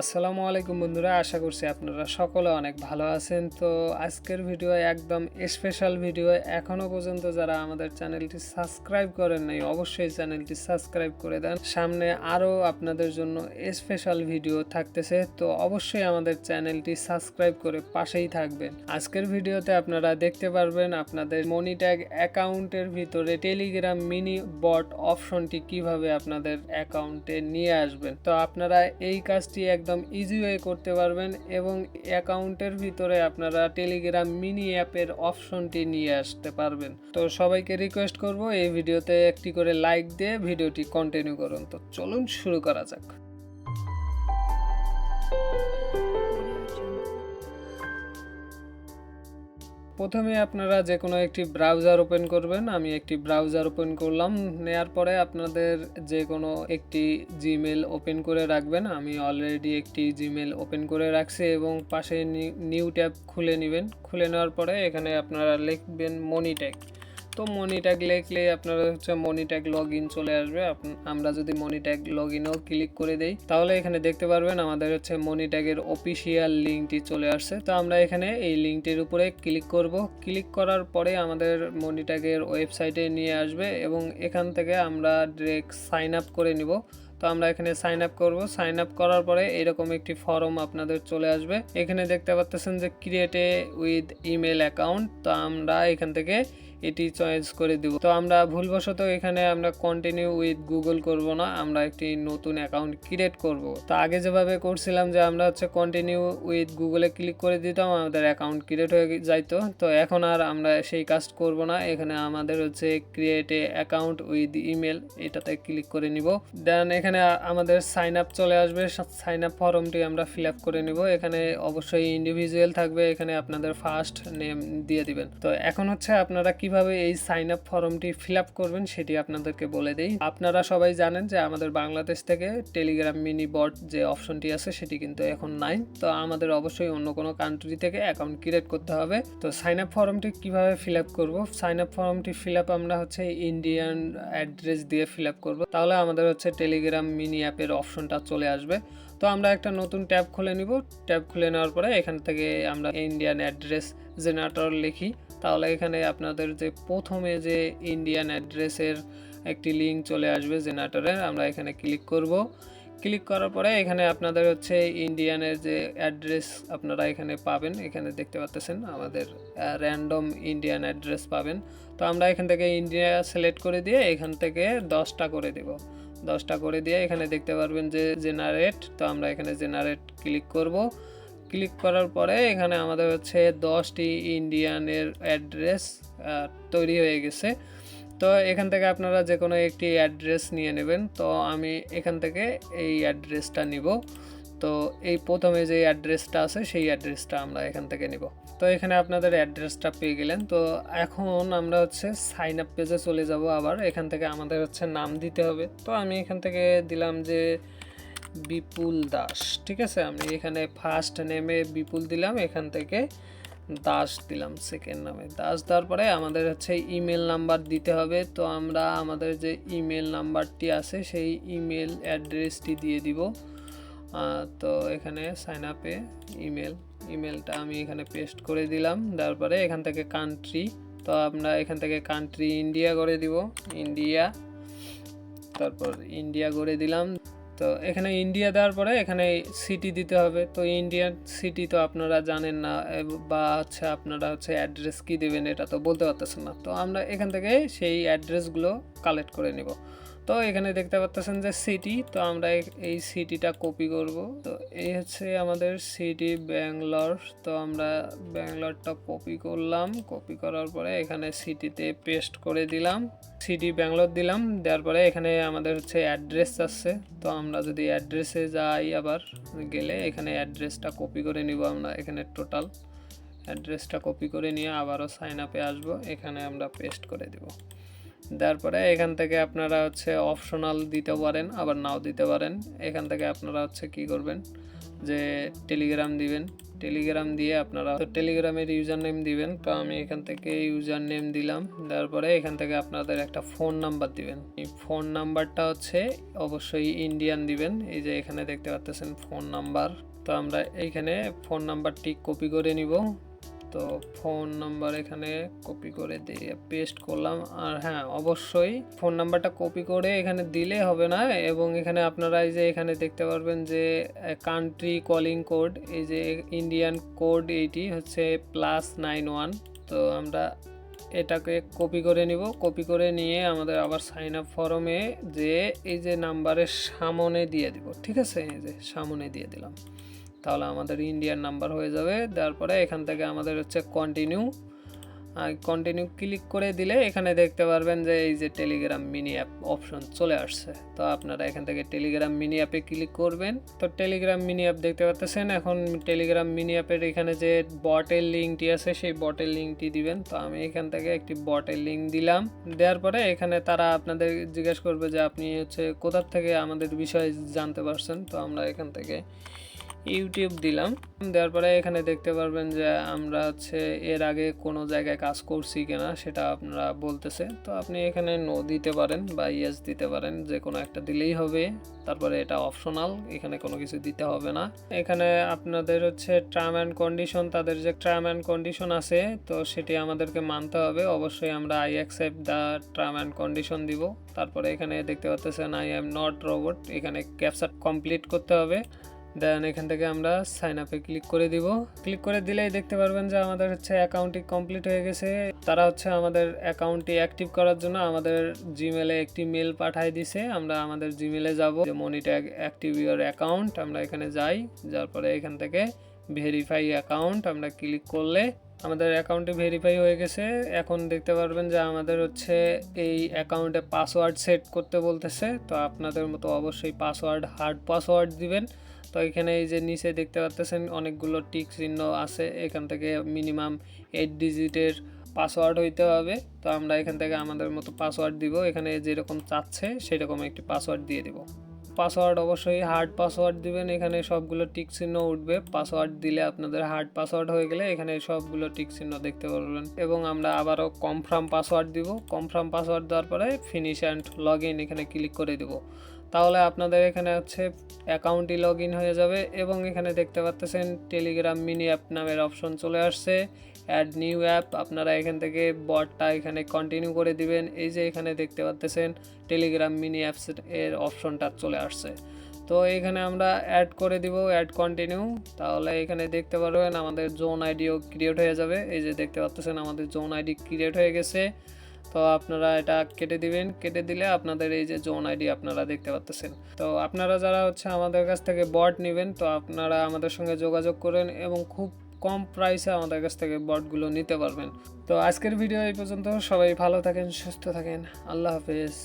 আসসালামু আলাইকুম বন্ধুরা, আশা করছি আপনারা সকলে অনেক ভালো আছেন। তো আজকের ভিডিও একদম স্পেশাল ভিডিও। এখনও পর্যন্ত যারা আমাদের চ্যানেলটি সাবস্ক্রাইব করেন নাই, অবশ্যই চ্যানেলটি সাবস্ক্রাইব করে দেন। সামনে আরও আপনাদের জন্য স্পেশাল ভিডিও থাকতেছে, তো অবশ্যই আমাদের চ্যানেলটি সাবস্ক্রাইব করে পাশেই থাকবেন। আজকের ভিডিওতে আপনারা দেখতে পারবেন আপনাদের মনিট্যাগ অ্যাকাউন্টের ভিতরে টেলিগ্রাম মিনি বট অপশনটি কীভাবে আপনাদের অ্যাকাউন্টে নিয়ে আসবেন। তো আপনারা এই কাজটি একদম ইজি ওয়ে করতে পারবেন এবং অ্যাকাউন্টের ভিতরে আপনারা টেলিগ্রাম মিনি অ্যাপের অপশনটি নিয়ে আসতে পারবেন। তো সবাইকে রিকোয়েস্ট করব এই ভিডিওতে একটি করে লাইক দিয়ে ভিডিওটি কন্টিনিউ করুন। তো চলুন শুরু করা যাক। প্রথমে আপনারা যে কোনো একটি ব্রাউজার ওপেন করবেন, আমি একটি ব্রাউজার ওপেন করলাম, নেয়ার পরে আপনাদের যে কোনো একটি জিমেল ওপেন করে রাখবেন, আমি অলরেডি একটি জিমেল ওপেন করে রাখছি এবং পাশে নিউ ট্যাব খুলে নেবেন, খুলে নেওয়ার পরে এখানে আপনারা লিখবেন মনিট্যাগ তো মনিট্যাগ লিখলে আপনারা হচ্ছে মনিট্যাগ লগ ইন চলে আসবে। আমরা যদি মনিট্যাগ লগ ইনও ক্লিক করে দেই, তাহলে এখানে দেখতে পারবেন আমাদের হচ্ছে মনিট্যাগের অফিসিয়াল লিঙ্কটি চলে আসছে। তো আমরা এখানে এই লিঙ্কটির উপরে ক্লিক করব। ক্লিক করার পরে আমাদের মনিট্যাগের ওয়েবসাইটে নিয়ে আসবে এবং এখান থেকে আমরা ডিরেক্ট সাইন আপ করে নিব। তো আমরা এখানে সাইন আপ করব। সাইন আপ করার পরে এরকম একটি ফর্ম আপনাদের চলে আসবে। এখানে দেখতে পাচ্ছেন যে ক্রিয়েটে উইথ ইমেল অ্যাকাউন্ট তো আমরা এখান থেকে এটি চয়েস করে দিব। তো আমরা ভুলবশত এখানে আমরা কন্টিনিউ উইথ গুগল করব না, আমরা একটি নতুন অ্যাকাউন্ট ক্রিয়েট করব। তো আগে যেভাবে করছিলাম যে আমরা হচ্ছে কন্টিনিউ উইথ গুগলে ক্লিক করে দিতাম, আমাদের অ্যাকাউন্ট ক্রিয়েট হয়ে যাইতো। তো এখন আর আমরা সেই কাজ করব না, এখানে আমাদের হচ্ছে create a account with email এটাতে ক্লিক করে নিব। দেন এখানে আমাদের সাইন আপ চলে আসবে সাইন আপ ফর্মটি আমরা ফিল আপ করে নিব। এখানে অবশ্যই ইন্ডিভিজুয়াল থাকবে, এখানে আপনাদের ফার্স্ট নেম দিয়ে দিবেন। তো এখন হচ্ছে আপনারা কীভাবে এই সাইন আপ ফর্মটি ফিল আপ করবেন সেটি আপনাদেরকে বলে দেই। আপনারা সবাই জানেন যে আমাদের বাংলাদেশ থেকে টেলিগ্রাম মিনি বট যে অপশনটি আছে সেটি কিন্তু এখন নাই। তো আমাদের অবশ্যই অন্য কোনো কান্ট্রি থেকে অ্যাকাউন্ট ক্রিয়েট করতে হবে। তো সাইন আপ ফর্মটি কীভাবে ফিল আপ করব? সাইন আপ ফর্মটি ফিল আপ আমরা হচ্ছে ইন্ডিয়ান অ্যাড্রেস দিয়ে ফিল আপ করব। তাহলে আমাদের হচ্ছে টেলিগ্রাম মিনি অ্যাপের অপশনটা চলে আসবে। তো আমরা একটা নতুন ট্যাব খুলে নিব। ট্যাব খুলে নেওয়ার পরে এখান থেকে আমরা ইন্ডিয়ান অ্যাড্রেস জেনারেটর লিখি। তাহলে এখানে আপনাদের যে প্রথমে যে ইন্ডিয়ান অ্যাড্রেসের একটি লিঙ্ক চলে আসবে জেনারেটরের আমরা এখানে ক্লিক করব। ক্লিক করার পরে এখানে আপনাদের হচ্ছে ইন্ডিয়ানের যে অ্যাড্রেস আপনারা এখানে পাবেন, এখানে দেখতে পাচ্ছেন আমাদের র্যান্ডম ইন্ডিয়ান অ্যাড্রেস পাবেন। তো আমরা এখান থেকে ইন্ডিয়া সিলেক্ট করে দিয়ে এখান থেকে দশটা করে দেব। দশটা করে দিয়ে এখানে দেখতে পারবেন যে জেনারেট তো আমরা এখানে জেনারেট ক্লিক করব। ক্লিক করার পরে এখানে আমাদের হচ্ছে দশটি ইন্ডিয়ানের অ্যাড্রেস তৈরি হয়ে গেছে। তো এখান থেকে আপনারা যে কোনো একটি অ্যাড্রেস নিয়ে নেবেন। তো আমি এখান থেকে এই অ্যাড্রেসটা নিব। তো এই প্রথমে যে অ্যাড্রেসটা আছে, সেই অ্যাড্রেসটা আমরা এখান থেকে নিব। তো এখানে আপনাদের অ্যাড্রেসটা পেয়ে গেলেন। তো এখন আমরা হচ্ছে সাইন আপ পেজে চলে যাব আবার। এখান থেকে আমাদের হচ্ছে নাম দিতে হবে। তো আমি এখান থেকে দিলাম যে বিপুল দাস, ঠিক আছে? আমি এখানে ফার্স্ট নেমে বিপুল দিলাম, এখান থেকে দাস দিলাম সেকেন্ড নামে দাস দেওয়ার পরে আমাদের হচ্ছে ইমেল নাম্বার দিতে হবে। তো আমরা আমাদের যে ইমেল নাম্বারটি আছে, সেই ইমেল অ্যাড্রেসটি দিয়ে দিব। তো এখানে সাইন আপে ইমেল ইমেলটা আমি এখানে পেস্ট করে দিলাম। তারপরে এখান থেকে কান্ট্রি তো আমরা এখান থেকে কান্ট্রি ইন্ডিয়া করে দিব। ইন্ডিয়া তারপর ইন্ডিয়া করে দিলাম। তো এখানে ইন্ডিয়া দেওয়ার পরে এখানে সিটি দিতে হবে। তো ইন্ডিয়ান সিটি তো আপনারা জানেন না বা হচ্ছে আপনারা হচ্ছে অ্যাড্রেস কী দেবেন এটা তো বলতে পারতেছেন না। তো আমরা এখান থেকে সেই অ্যাড্রেসগুলো কালেক্ট করে নিব। তো এখানে দেখতে পাচ্ছেন যে সিটি তো আমরা এই সিটিটা কপি করব। তো এই হচ্ছে আমাদের সিটি ব্যাঙ্গালোর তো আমরা ব্যাঙ্গালোরটা কপি করলাম। কপি করার পরে এখানে সিটিতে পেস্ট করে দিলাম। সিটি ব্যাঙ্গালোর দিলাম। দেওয়ার পরে এখানে আমাদের হচ্ছে অ্যাড্রেস আসছে তো আমরা যদি অ্যাড্রেসে যাই আবার, গেলে এখানে অ্যাড্রেসটা কপি করে নিব আমরা এখানে টোটাল অ্যাড্রেসটা কপি করে নিয়ে আবারও সাইন আপে আসব। এখানে আমরা পেস্ট করে দেব। দেওয়ার পরে এখান থেকে আপনারা হচ্ছে অপশনাল দিতে পারেন, আবার নাও দিতে পারেন। এখান থেকে আপনারা হচ্ছে কি করবেন? যে টেলিগ্রাম দিবেন। টেলিগ্রাম দিয়ে আপনারা তো টেলিগ্রামের ইউজার নেম দিবেন। তো আমি এখান থেকে ইউজার নেম দিলাম। তারপরে এখান থেকে আপনাদের একটা ফোন নাম্বার দিবেন। এই ফোন নাম্বারটা হচ্ছে অবশ্যই ইন্ডিয়ান দিবেন। এই যে এখানে দেখতে পাচ্ছেন ফোন নাম্বার তো আমরা এইখানে ফোন নাম্বারটি কপি করে নিব। তো ফোন নাম্বার এখানে কপি করে দিয়ে পেস্ট করলাম। আর হ্যাঁ অবশ্যই ফোন নাম্বারটা কপি করে এখানে দিলে হবে না। এবং এখানে আপনারা এই যে এখানে দেখতে পারবেন যে কান্ট্রি কলিং কোড এই যে ইন্ডিয়ান কোড এইটি হচ্ছে প্লাস নাইন ওয়ান তো আমরা এটাকে কপি করে নিব। কপি করে নিয়ে আমাদের আবার সাইন আপ ফর্মে যে, এই যে নাম্বারের সামনে দিয়ে দিব। ঠিক আছে? এই যে সামনে দিয়ে দিলাম। তাহলে আমাদের ইন্ডিয়ান নাম্বার হয়ে যাবে। দেওয়ার পরে এখান থেকে আমাদের হচ্ছে কন্টিনিউ কন্টিনিউ ক্লিক করে দিলে এখানে দেখতে পারবেন যে এই যে টেলিগ্রাম মিনি অ্যাপ অপশন চলে আসছে। তো আপনারা এখান থেকে টেলিগ্রাম মিনি অ্যাপে ক্লিক করবেন। তো টেলিগ্রাম মিনি অ্যাপ দেখতে পাচ্ছেন, এখন টেলিগ্রাম মিনি অ্যাপের এখানে যে বটের লিঙ্কটি আছে, সেই বটের লিঙ্কটি দিবেন। তো আমি এখান থেকে একটি বটের লিঙ্ক দিলাম। দেওয়ার পরে এখানে তারা আপনাদের জিজ্ঞেস করবে যে আপনি হচ্ছে কোথার থেকে আমাদের বিষয়ে জানতে পারছেন। তো আমরা এখান থেকে ইউটিউব দিলাম। দেওয়ার পরে এখানে দেখতে পারবেন যে আমরা হচ্ছে এর আগে কোনো জায়গায় কাজ করছি কিনা সেটা আপনারা বলতেছে। তো আপনি এখানে নো দিতে পারেন বা ইয়েস দিতে পারেন, যে কোনো একটা দিলেই হবে। তারপরে এটা অপশনাল এখানে কোনো কিছু দিতে হবে না। এখানে আপনাদের হচ্ছে টার্ম অ্যান্ড কন্ডিশন তাদের যে টার্ম অ্যান্ড কন্ডিশন আছে, তো সেটি আমাদেরকে মানতে হবে। অবশ্যই আমরা I accept the term and condition দিব। তারপরে এখানে দেখতে পাচ্ছেন আই এম নট রোবট এখানে ক্যাপচার কমপ্লিট করতে হবে। দেন এখান থেকে আমরা সাইন আপে ক্লিক করে দিব। ক্লিক করে দিলেই দেখতে পারবেন যে আমাদের হচ্ছে অ্যাকাউন্টটি কমপ্লিট হয়ে গেছে। তারা হচ্ছে আমাদের অ্যাকাউন্টটি অ্যাক্টিভ করার জন্য আমাদের জিমেলে একটি মেল পাঠায় দিছে। আমরা আমাদের জিমেলে যাব। যে মনিট্যাগ অ্যাক্টিভ ইউর অ্যাকাউন্ট আমরা এখানে যাই। যার পরে এখান থেকে ভেরিফাই অ্যাকাউন্ট আমরা ক্লিক করলে আমাদের অ্যাকাউন্টে ভেরিফাই হয়ে গেছে। এখন দেখতে পারবেন যে আমাদের হচ্ছে এই অ্যাকাউন্টে পাসওয়ার্ড সেট করতে বলতেছে। তো আপনাদের মতো অবশ্যই পাসওয়ার্ড হার্ড পাসওয়ার্ড দিবেন। তো এখানে এই যে নিচে দেখতে পাচ্ছেন অনেকগুলো টিক চিহ্ন আছে। এখান থেকে মিনিমাম এইট ডিজিটের পাসওয়ার্ড হইতে হবে। তো আমরা এখান থেকে আমাদের মতো পাসওয়ার্ড দিব। এখানে যেরকম চাচ্ছে সেরকম একটি পাসওয়ার্ড দিয়ে দিব। পাসওয়ার্ড অবশ্যই হার্ড পাসওয়ার্ড দিবেন। এখানে সবগুলো টিক চিহ্ন উঠবে। পাসওয়ার্ড দিলে আপনাদের হার্ড পাসওয়ার্ড হয়ে গেলে এখানে সবগুলো টিক চিহ্ন দেখতে পারবেন। এবং আমরা আবারও কনফার্ম পাসওয়ার্ড দিব। কনফার্ম পাসওয়ার্ড দেওয়ার পরে ফিনিশ অ্যান্ড লগ ইন এখানে ক্লিক করে দিব। তাহলে আপনাদের এখানে হচ্ছে অ্যাকাউন্টই লগ ইন হয়ে যাবে এবং এখানে দেখতে পাচ্ছেন টেলিগ্রাম মিনি অ্যাপ নামের অপশন চলে আসছে। অ্যাড নিউ অ্যাপ আপনারা এখান থেকে বটটা এখানে কন্টিনিউ করে দিবেন। এই যে এখানে দেখতে পাচ্ছেন টেলিগ্রাম মিনি অ্যাপস এর অপশনটা চলে আসছে। তো এখানে আমরা অ্যাড করে দিব অ্যাড কন্টিনিউ তাহলে এখানে দেখতে পারবেন আমাদের জোন আইডিও ক্রিয়েট হয়ে যাবে। এই যে দেখতে পাচ্ছেন আমাদের জোন আইডি ক্রিয়েট হয়ে গেছে। তো আপনারা এটা কেটে দিবেন, কেটে দিলে আপনাদের এই যে জোন আইডি আপনারা দেখতে পাচ্ছেন তো আপনারা যারা হচ্ছে আমাদের কাছ থেকে বট নেবেন, তো আপনারা আমাদের সঙ্গে যোগাযোগ করেন এবং খুব কম প্রাইসে আমাদের কাছ থেকে বটগুলো নিতে পারবেন। তো আজকের ভিডিও এই পর্যন্ত। সবাই ভালো থাকেন, সুস্থ থাকেন। আল্লাহ হাফেজ।